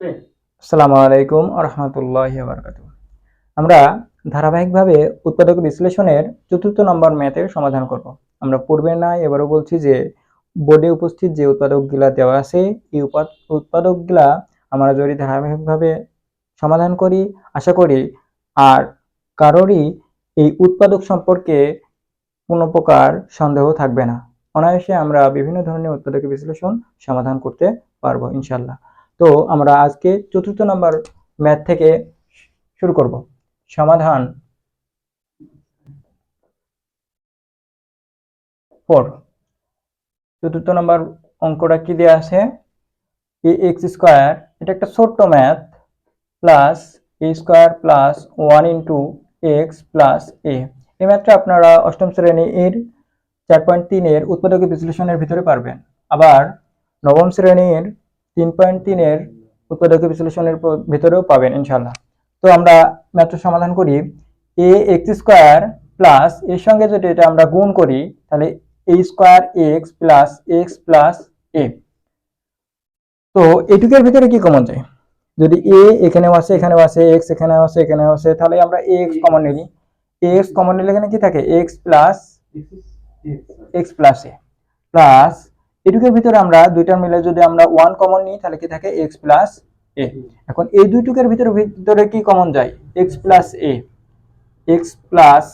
আসসালামু আলাইকুম রহমতুল্লাহ বারকাত আমরা ধারাবাহিকভাবে উৎপাদক বিশ্লেষণের চতুর্থ নম্বর ম্যাথের সমাধান করব। আমরা পূর্বে না, এবারও বলছি যে বোর্ডে উপস্থিত যে উৎপাদকগুলা দেওয়া আছে, এই উৎপাদকগুলা আমরা যদি ধারাবাহিকভাবে সমাধান করি, আশা করি আর কারোরই এই উৎপাদক সম্পর্কে কোনো প্রকার সন্দেহ থাকবে না। অনায়াসে আমরা বিভিন্ন ধরনের উৎপাদক বিশ্লেষণ সমাধান করতে পারব ইনশাল্লাহ তো আমরা আজকে চতুর্থ নম্বর ম্যাথ থেকে শুরু করব। সমাধান ফোর চতুর্থ নম্বর অঙ্কটা কি দেওয়া আছে? এ এক্স স্কোয়ার এটা একটা ছোট্ট math plus A square plus one into X plus A এই ম্যাথটা আপনারা অষ্টম শ্রেণি এর চার পয়েন্ট তিনের উৎপাদক বিশ্লেষণের ভিতরে পারবেন। আবার নবম শ্রেণির তিন পয়েন্ট তিনের উৎপাদক বিশ্লেষণের ভিতরেও পাবেন ইনশাল্লাহ তো আমরা ম্যাথটা সমাধান করি। এ এক্স স্কোয়ার প্লাস এর সঙ্গে যদি এটা আমরা গুণ করি তাহলে A square X plus X plus A তো এটুকের ভিতরে কি কমন যায়? যদি এ এখানেও আছে এখানেও আছে এক্স এখানেও আছে এখানেও আছে তাহলে আমরা এক্স কমন নিই। এক্স কমন নিলে এখানে কি থাকে? X plus X plus A plus এটুকের ভিতরে আমরা দুইটার মিলে যদি আমরা ওয়ান কমন নিই তাহলে কি থাকে? এক্স প্লাস এ এখন এই দুইটুকের ভিতরে ভিতরে কি কমন যায়? X plus A X plus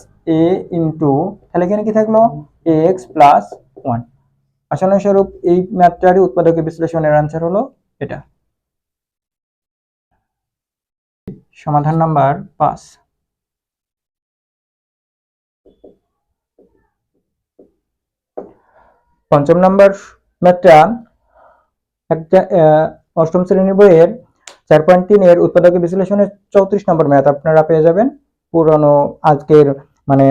A into তাহলে এখানে কি থাকল? এক্স প্লাস ওয়ান আসন্ন স্বরূপ এই ম্যাথটারই উৎপাদক বিশ্লেষণের আনসার হলো এটা। সমাধান নাম্বার পাঁচ। পঞ্চম নম্বর ম্যাথটা একটা অষ্টম শ্রেণির বইয়ের চার পয়েন্ট তিনের উৎপাদক বিশ্লেষণের চৌত্রিশ নম্বর ম্যাথ আপনারা পেয়ে যাবেন। পুরনো আজকের মানে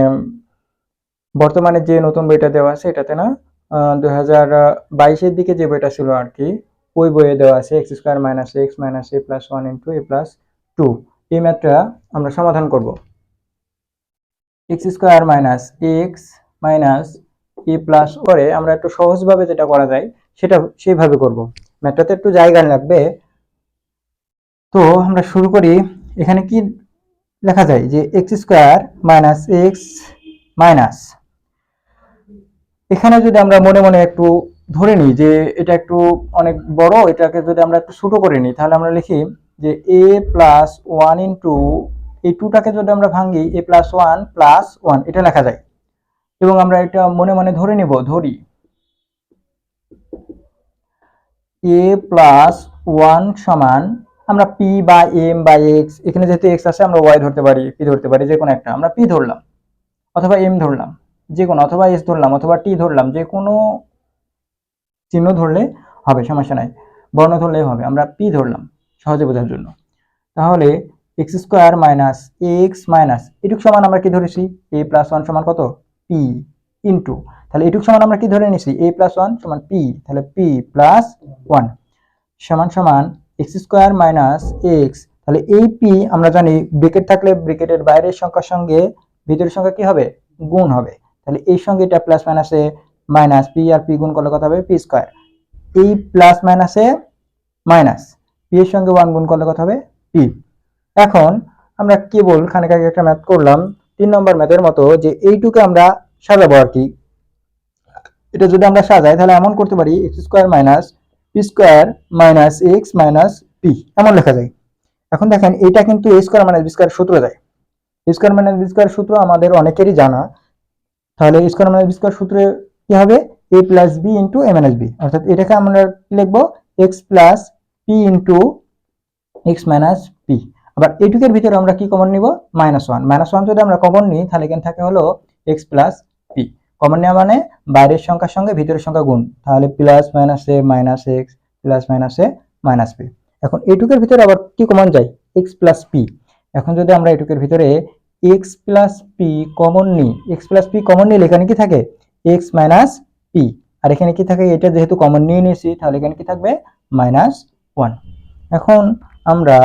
বর্তমানে যে নতুন বইটা দেওয়া আছে এটাতে না দু হাজার বাইশের দিকে যে বইটা ছিল আর কি, ওই বইয়ে দেওয়া আছে, X square minus X minus A plus one into A plus two. এই ম্যাথটা আমরা সমাধান করব। X square minus X minus A plus করে আমরা একটু সহজভাবে যেটা করা যায়, সেটা সেইভাবে করব। ম্যাথটাতে একটু জায়গা লাগবে। তো আমরা শুরু করি, এখানে কি লেখা যায়? যে X square minus X minus এখানে যদি আমরা মনে মনে একটু ধরে নিই যে এটা একটু অনেক বড়, এটাকে যদি আমরা একটু ছোট করে নিই, তাহলে আমরা লিখি যে এ প্লাস ওয়ান ইন্টু এই টুটাকে যদি আমরা ভাঙি A plus one plus one এটা লেখা যায়। এবং আমরা এটা মনে মনে ধরে নিব, ধরি। এ প্লাস ওয়ান সমান, আমরা পি বা এম বা এক্স এখানে যেহেতু এক্স আছে, আমরা ওয়াই ধরতে পারি পি ধরতে পারি, যে কোনো একটা। আমরা পি ধরলাম, অথবা এম ধরলাম, যে কোনো, অথবা এস ধরলাম, অথবা টি ধরলাম, যে কোনো চিহ্ন ধরলে হবে, সমস্যা নাই। বর্ণ ধরলেই হবে, আমরা পি ধরলাম, সহজে বোঝার জন্য। তাহলে X square minus X minus এটুক সমান আমরা কি ধরেছি? এ প্লাস ওয়ান সমান কত? পি ইন্টু তাহলে এটুক সমান আমরা কি ধরে নিছি এ প্লাস ওয়ান সমান পি তাহলে পি প্লাস ওয়ান সমান সমান এক্স স্কোয়ার মাইনাস এক্স তাহলে এই পি আমরা জানি ব্রেকেট থাকলে ব্রেকেটের বাইরের সংখ্যার সঙ্গে ভিতরের সংখ্যা কি হবে? গুণ হবে। তাহলে এই সঙ্গে এটা প্লাস মাইনাসে মাইনাস পি আর পি গুণ করলে কত হবে? পি স্কোয়ার এই প্লাস মাইনাসে মাইনাস পি এর সঙ্গে ওয়ান গুণ করলে কত হবে? পি এখন আমরা কেবল খানিক আগে একটা ম্যাথ করলাম। তিন নম্বর ম্যাথের মতো যে এইটুকে আমরা সাজাবো আর কি। এটা যদি আমরা সাজাই, তাহলে এমন করতে পারি x square minus p square minus x minus p এমন লেখা যায়। এখন দেখেন, এটা কিন্তু a square minus b square সূত্র যায় a square minus b square সূত্র আমাদের অনেকেরই জানা। তাহলে a square minus b square সূত্রে কি হবে? A plus b into a minus b অর্থাৎ এটাকে আমরা লিখব? X plus p into x minus আবার এইটুকের ভিতরে আমরা কি কমন নিব? মাইনাস ওয়ান মাইনাস ওয়ান যদি আমরা কমন নিই, তাহলে এখানে থাকে হলো এক্স প্লাস পি কমন নেওয়া মানে বাইরের সংখ্যার সঙ্গে ভিতরের সংখ্যা গুণ। তাহলে plus minus a minus x plus minus a minus p এখন এইটুকের ভিতরে আবার কি কমন যায়? এক্স প্লাস পি এখন যদি আমরা এইটুকের ভিতরে এক্স প্লাস পি কমন নিই এক্স প্লাস পি কমন নিলে এখানে কি থাকে? এক্স মাইনাস পি আর এখানে কি থাকে? এটা যেহেতু কমন নিয়ে নিয়েছি, তাহলে এখানে কি থাকবে? মাইনাস ওয়ান এখন আমরা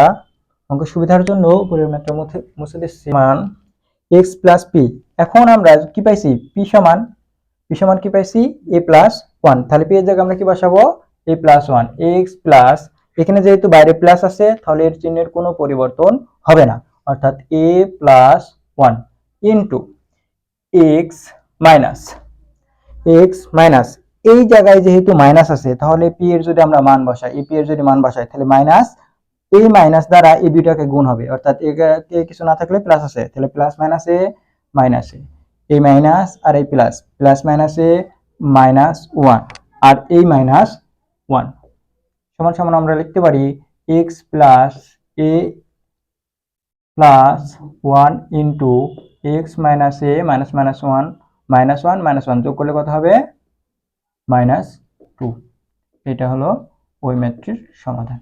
অঙ্ক সুবিধার জন্য উপরের ম্যাথটার মধ্যে মুছে দিচ্ছি। মান এক্স প্লাস পি এখন আমরা কি পাইছি? পি সমান পি সমান কি পাইছি? এ প্লাস ওয়ান তাহলে পি এর জায়গায় আমরা কি বসাবো? A plus one x plus এখানে যেহেতু বাইরে প্লাস আছে, তাহলে এর চিহ্নের কোনো পরিবর্তন হবে না। অর্থাৎ a plus one into x minus x minus এই জায়গায় যেহেতু মাইনাস আছে, তাহলে পি এর যদি আমরা মান বসাই এই পি এর যদি মান বসাই, তাহলে মাইনাস এই মাইনাস দ্বারা এই দুইটাকে গুণ হবে। অর্থাৎ একে কিছু না থাকলে প্লাস আছে। তাহলে plus minus a minus a. এই মাইনাস আর এই plus plus minus a minus one আর এই মাইনাস ওয়ান সমান সমান আমরা লিখতে পারি x plus a plus one into x minus a minus minus one minus one minus one যোগ করলে কত হবে? মাইনাস টু এটা হলো ওই ম্যাথটির সমাধান।